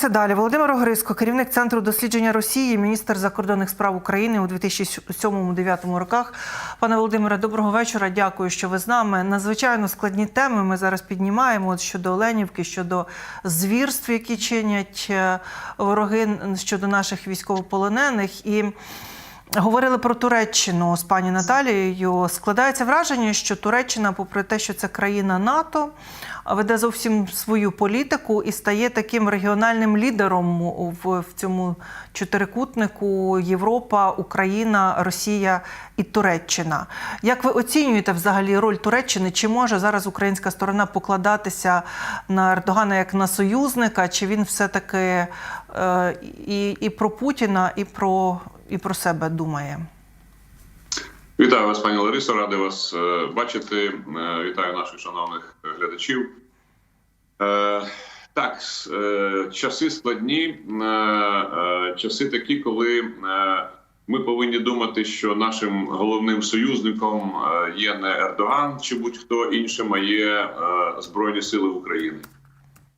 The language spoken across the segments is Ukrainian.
Це далі Володимир Огриско, керівник центру дослідження Росії, міністр закордонних справ України у 2007-2009 роках. Пане Володимире, доброго вечора. Дякую, що ви з нами. Надзвичайно складні теми. Ми зараз піднімаємо от щодо Оленівки, щодо звірств, які чинять е, вороги щодо наших військовополонених. І Говорили про Туреччину з пані Наталією. Складається враження, що Туреччина, попри те, що це країна НАТО, веде зовсім свою політику і стає таким регіональним лідером в, цьому чотирикутнику Європа, Україна, Росія і Туреччина. Як ви оцінюєте взагалі роль Туреччини? Чи може зараз українська сторона покладатися на Ердогана як на союзника? Чи він все-таки е, і, і про Путіна, і про і про себе думає. Вітаю вас, пані Ларисо. Радий вас е, бачити. Е, Вітаю наших шановних глядачів. Е, Так, е, часи складні, е, е, часи такі, коли е, ми повинні думати, що нашим головним союзником е, є не Ердоган чи будь-хто іншим, а є е, Збройні Сили України.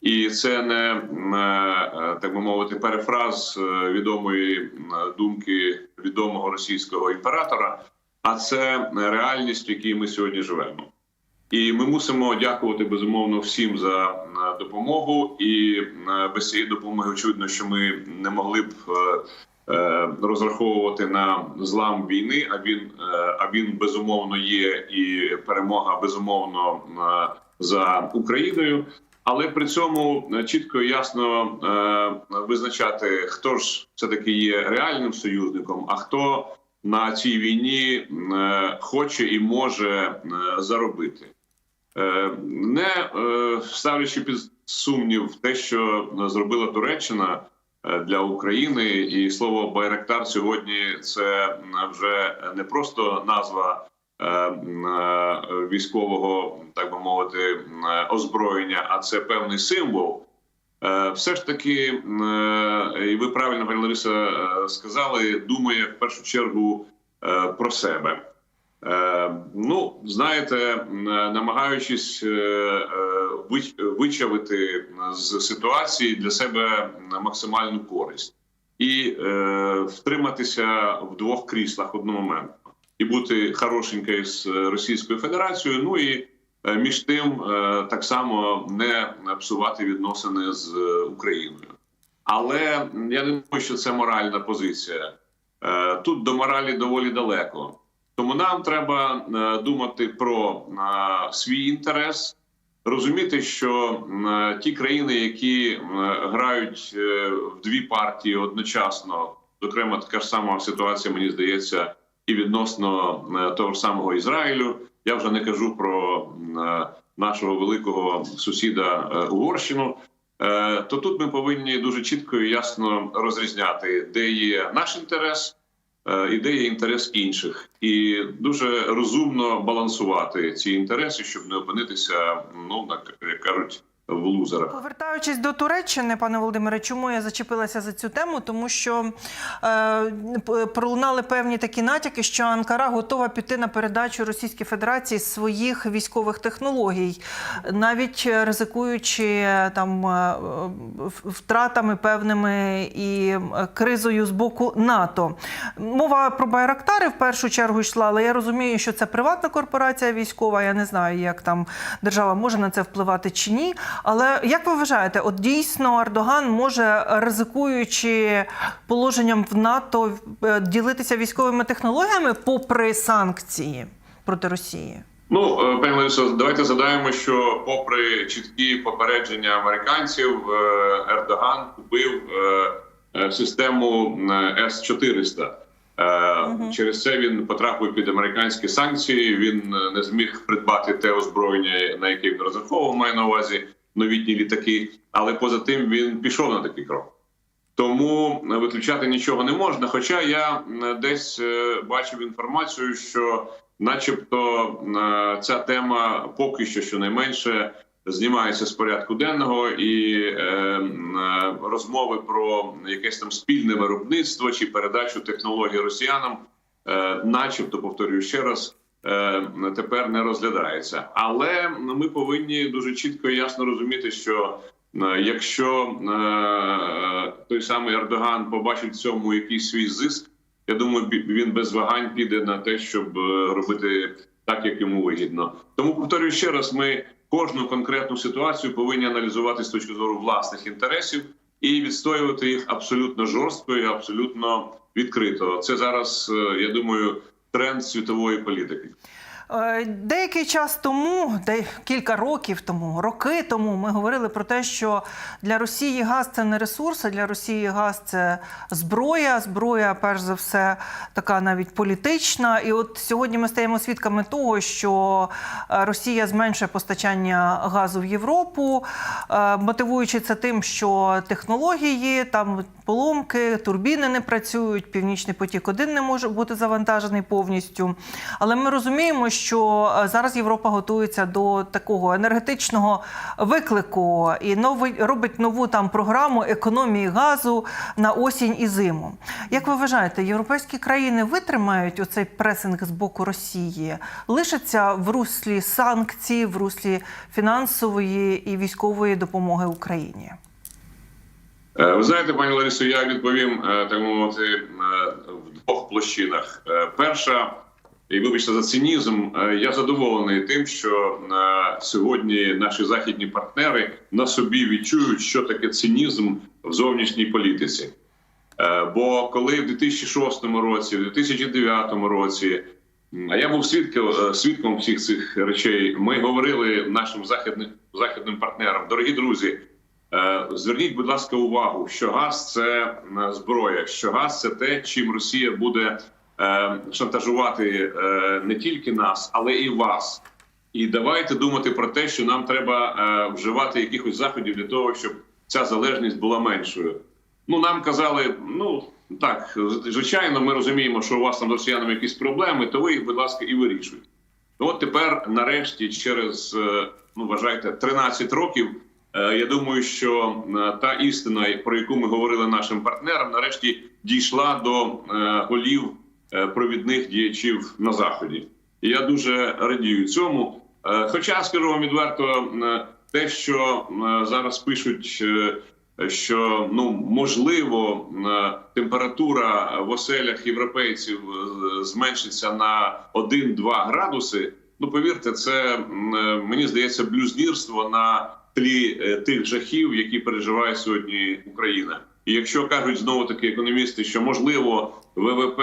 І це не е, так би мовити перефраз е, відомої думки відомого російського імператора, а це реальність, в якій ми сьогодні живемо. І ми мусимо дякувати безумовно всім за е, допомогу. І без цієї допомоги очевидно, що ми не могли б розраховувати на злам війни. А він а він безумовно є, і перемога безумовно за Україною. Але при цьому е, чітко і ясно е, визначати, хто ж все таки є реальним союзником, а хто на цій війні е, хоче і може заробити, не ставлячи під сумнів те, що зробила Туреччина для України, і слово Байрактар сьогодні це вже не просто назва. Е, е, військового, так би мовити, е, озброєння, а це певний символ. Все ж таки, і ви правильно пані Лариса сказали, думає в першу чергу про себе. Ну, знаєте, намагаючись вич- вичавити з ситуації для себе максимальну користь і втриматися в двох кріслах одномоментно і бути хорошенькою з Російською Федерацією. Ну і е, між тим е, так само не псувати відносини з е, Україною. Але я не думаю, що це моральна позиція. Е, Тут до моралі доволі далеко. Тому нам треба е, думати про е, свій інтерес, розуміти, що е, ті країни, які е, грають е, в дві партії одночасно, зокрема, така ж сама ситуація, мені здається, і відносно е, того ж самого Ізраїлю. Я вже не кажу про е, нашого великого сусіда е, Угорщину. То тут ми повинні дуже чітко і ясно розрізняти, де є наш інтерес і де є інтерес інших, і дуже розумно балансувати ці інтереси, щоб не опинитися, ну як кажуть, в лузерах. Повертаючись до Туреччини, пане Володимире, чому я зачепилася за цю тему? Тому що е, пролунали певні такі натяки, що Анкара готова піти на передачу Російській Федерації своїх військових технологій, навіть ризикуючи там е, втратами певними і кризою з боку НАТО. Мова про Байрактари в першу чергу йшла, але я розумію, що це приватна корпорація військова. Я не знаю, як там держава може на це впливати чи ні. Але як ви вважаєте, от дійсно Ердоган може, ризикуючи положенням в НАТО, е, ділитися військовими технологіями попри санкції проти Росії? Ну, е, пані Ларисо, давайте задаємо, що попри чіткі попередження американців, е, Ердоган купив систему С 400 Через це він потрапив під американські санкції. Він не зміг придбати те озброєння, на яке він розраховував, має на увазі новітні літаки. Але поза тим він пішов на такий крок. Тому е, виключати нічого не можна. Хоча я е, десь е, бачив інформацію, що, начебто, ця тема поки що щонайменше знімається з порядку денного, і розмови про якесь там спільне виробництво чи передачу технологій росіянам, начебто, повторюю ще раз. Е, Тепер не розглядається, але ми повинні дуже чітко і ясно розуміти, що Е, Якщо е, той самий Ердоган побачить в цьому якийсь свій зиск, я думаю, він без вагань піде на те, щоб робити так, як йому вигідно. Тому повторюю ще раз: ми кожну конкретну ситуацію повинні аналізувати з точки зору власних інтересів і відстоювати їх абсолютно жорстко і абсолютно відкрито. Це зараз, я думаю, тренд світової політики. Е, Деякий час тому, де кілька років тому, роки тому, ми говорили про те, що для Росії газ це не ресурс, а для Росії газ це зброя. Зброя, перш за все, така навіть політична. І от сьогодні ми стаємо свідками того, що е, Росія зменшує постачання газу в Європу, е, мотивуючи це тим, що технології, там поломки, турбіни не працюють, Північний потік 1 не може бути завантажений повністю. Але ми розуміємо, що е, зараз Європа готується до такого енергетичного виклику і новий робить нову там програму економії газу на осінь і зиму. Як ви вважаєте, європейські країни витримають оцей пресинг з боку Росії, лишаться в руслі санкцій, в руслі фінансової і військової допомоги Україні? Е, Ви знаєте, пані Ларисо, я відповім е, так мовити е, в двох площинах. Перша, і вибачте за цинізм, я задоволений тим, що сьогодні наші західні партнери на собі відчують, що таке цинізм в зовнішній політиці. Бо коли в 2006 році, в 2009 році, а я був свідком, свідком всіх цих речей, ми говорили нашим західним західним партнерам, дорогі друзі. Е, Зверніть, будь ласка, увагу, що газ це зброя, що газ це те, чим Росія буде е, шантажувати е, не тільки нас, але і вас. І давайте думати про те, що нам треба вживати якихось заходів для того, щоб ця залежність була меншою. Ну нам казали, ну так, звичайно, ми розуміємо, що у вас там з росіянами якісь проблеми, то ви їх, будь ласка, і вирішуйте. От тепер, нарешті, через ну вважайте 13 років. Е, Я думаю, що е, та істина, про яку ми говорили нашим партнерам, нарешті дійшла до е, голів провідних діячів на заході. Я дуже радію цьому. Хоча скажу вам відверто, те, що зараз пишуть, що ну можливо температура в оселях європейців зменшиться на 1-2 градуси. Ну повірте, це мені здається блюзнірство на тлі е, тих жахів, які переживає сьогодні Україна. І якщо кажуть знову таки економісти, що можливо ВВП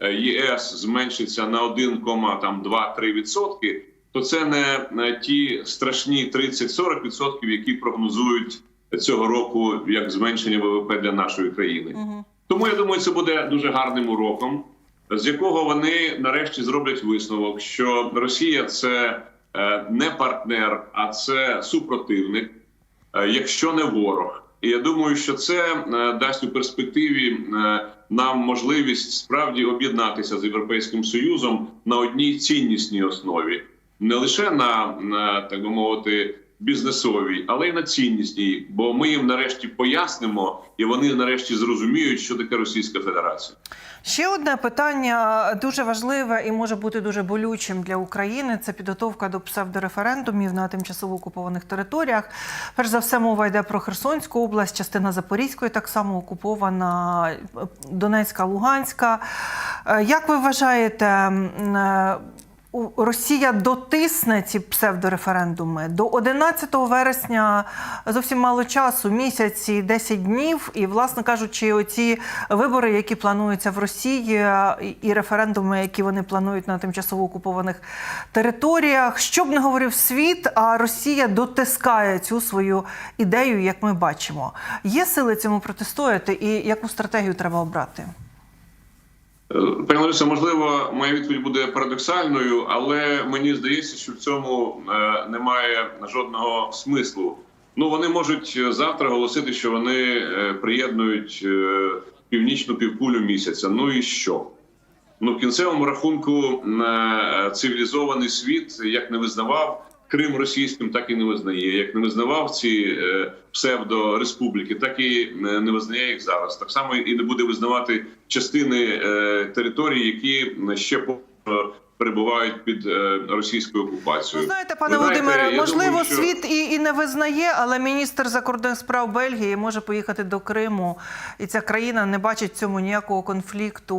е, ЄС зменшиться на 1,2-3 відсотки, то це не ті страшні 30-40 відсотків, які прогнозують цього року як зменшення ВВП для нашої країни. Угу. Тому я думаю, це буде дуже гарним уроком, з якого вони нарешті зроблять висновок, що Росія це не партнер, а це супротивник, е, якщо не ворог. І я думаю, що це е, дасть у перспективі е, нам можливість справді об'єднатися з європейським союзом на одній ціннісній основі, не лише на так би мовити бізнесовій, але й на ціннісній, бо ми їм нарешті пояснимо, і вони нарешті зрозуміють, що таке Російська Федерація. Ще одне питання дуже важливе і може бути дуже болючим для України. Це підготовка до псевдореферендумів на тимчасово окупованих територіях. Перш за все, мова йде про Херсонську область, частина Запорізької, так само окупована Донецька, Луганська. Е, Як ви вважаєте? Росія дотисне ці псевдореферендуми до 11 вересня зовсім мало часу, місяці, 10 днів. І, власне кажучи, оці вибори, які плануються в Росії, і референдуми, які вони планують на тимчасово окупованих територіях, що б не говорив світ, а Росія дотискає цю свою ідею, як ми бачимо. Є сили цьому протистояти, і яку стратегію треба обрати? Пані Ларисо, можливо, моя відповідь буде парадоксальною, але мені здається, що в цьому е, немає жодного смислу. Ну вони можуть е, завтра оголосити, що вони е, приєднують північну півкулю місяця. Ну і що? Ну, в кінцевому рахунку цивілізований світ як не визнавав Крим російським, так і не визнає. Як не визнавав ці е, псевдореспубліки, так і е, не визнає їх зараз. Так само і не буде визнавати частини е, територій, які ще по перебувають під е, російською Ну, окупацією. знаєте, пане Володимире, можливо, думаю, що- світ і, і не визнає, але міністр закордонних справ Бельгії може поїхати до Криму, і ця країна не бачить в цьому ніякого конфлікту,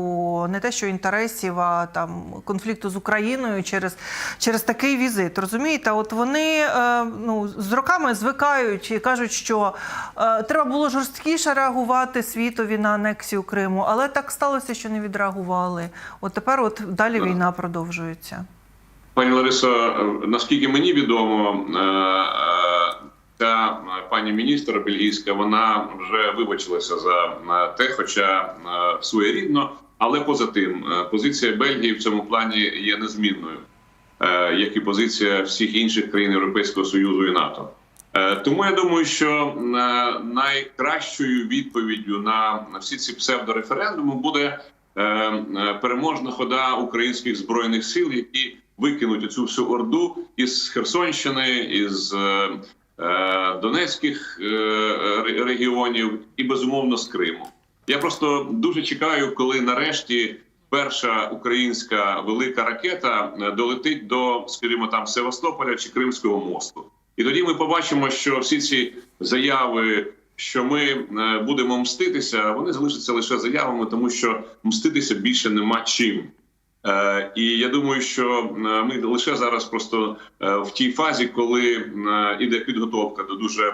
не те, що інтересів, а там конфлікту з Україною через, через такий візит. Розумієте, от вони е, ну, з роками звикають і кажуть, що е, треба було жорсткіше реагувати світові на анексію Криму, але так сталося, що не відреагували. От тепер от далі війна продовжується. Пані Ларисо, наскільки мені відомо, е, е, е, пані міністр бельгійська вона вже вибачилася за е, те, хоча своєрідно, але поза тим, позиція Бельгії в цьому плані є незмінною, як і позиція всіх інших країн Європейського Союзу і НАТО. Тому я думаю, що найкращою відповіддю на всі ці псевдореферендуми буде переможна хода українських збройних сил, які викинуть цю всю орду із Херсонщини, із е, е, Донецьких е, регіонів і безумовно з Криму. Я просто дуже чекаю, коли нарешті перша українська велика ракета е, долетить до, скажімо, там Севастополя чи Кримського мосту. І тоді ми побачимо, що всі ці заяви, що ми е, будемо мститися, вони залишаться лише заявами, тому що мститися більше нема чим. Е, І я думаю, що е, ми лише зараз просто в тій фазі, коли іде підготовка до дуже,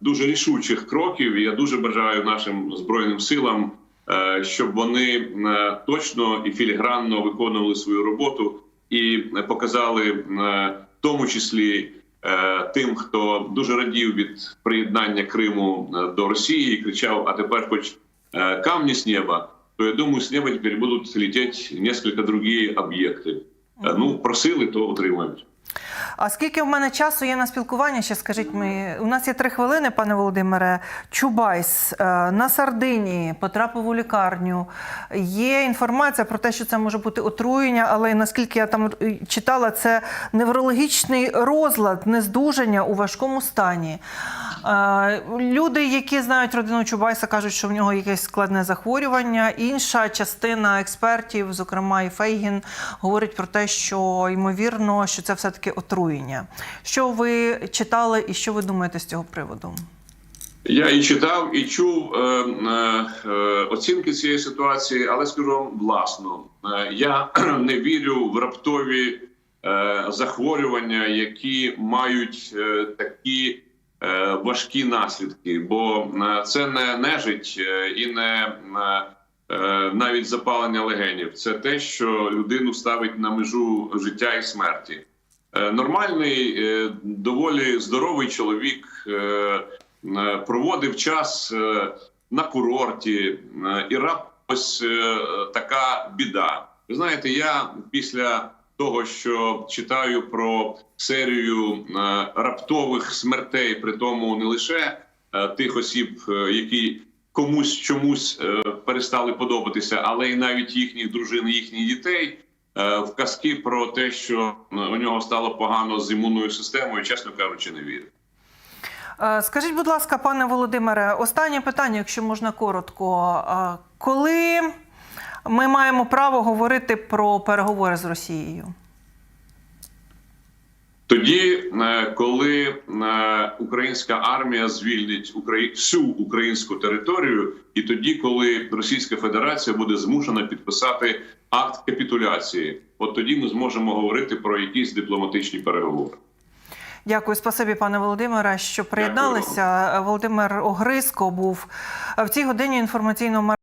дуже рішучих кроків. Я дуже бажаю нашим збройним силам, щоб вони точно і філігранно виконували свою роботу і показали, в тому числі тим, хто дуже радів від приєднання Криму е, до Росії і кричав: а тепер хоч э, камни с неба, то я думаю, с неба теперь будут лететь несколько другие объекты. Э, Ну, просили, то отримають. А скільки в мене часу є на спілкування? Ще скажіть мені, у нас є три хвилини, пане Володимире. Чубайс е, на Сардинії потрапив у лікарню. Є інформація про те, що це може бути отруєння, але наскільки я там е, читала, це неврологічний розлад, нездужання у важкому стані. Е, Люди, які знають родину Чубайса, кажуть, що в нього якесь складне захворювання. Інша частина експертів, зокрема і Фейгін, говорить про те, що ймовірно, що це все-таки отруєння. Що ви читали і що ви думаєте з цього приводу? Я і читав, і чув е, е, е, оцінки цієї ситуації, але скажу вам власно, е, я не вірю в раптові е, захворювання, які мають е, такі е, важкі наслідки, бо е, це не нежить е, і не е, е, навіть запалення легенів. Це те, що людину ставить на межу життя і смерті. Е, Нормальний, е, доволі здоровий чоловік е, проводив час на курорті, і раптом ось така біда. Ви знаєте, я після того, що читаю про серію раптових смертей, при тому не лише тих осіб, які комусь чомусь перестали подобатися, але й навіть їхніх дружин, їхніх дітей. Е, В казки про те, що е, у нього стало погано з імунною системою, чесно кажучи, не вірю. Е, Скажіть, будь ласка, пане Володимире, останнє питання, якщо можна коротко. Коли ми маємо право говорити про переговори з Росією? Тоді, коли українська армія звільнить всю українську територію, і тоді, коли Російська Федерація буде змушена підписати акт капітуляції, от тоді ми зможемо говорити про якісь дипломатичні переговори. Дякую, спасибі, пане Володимире, що приєдналися. Володимир Огриско був в цій годині інформаційного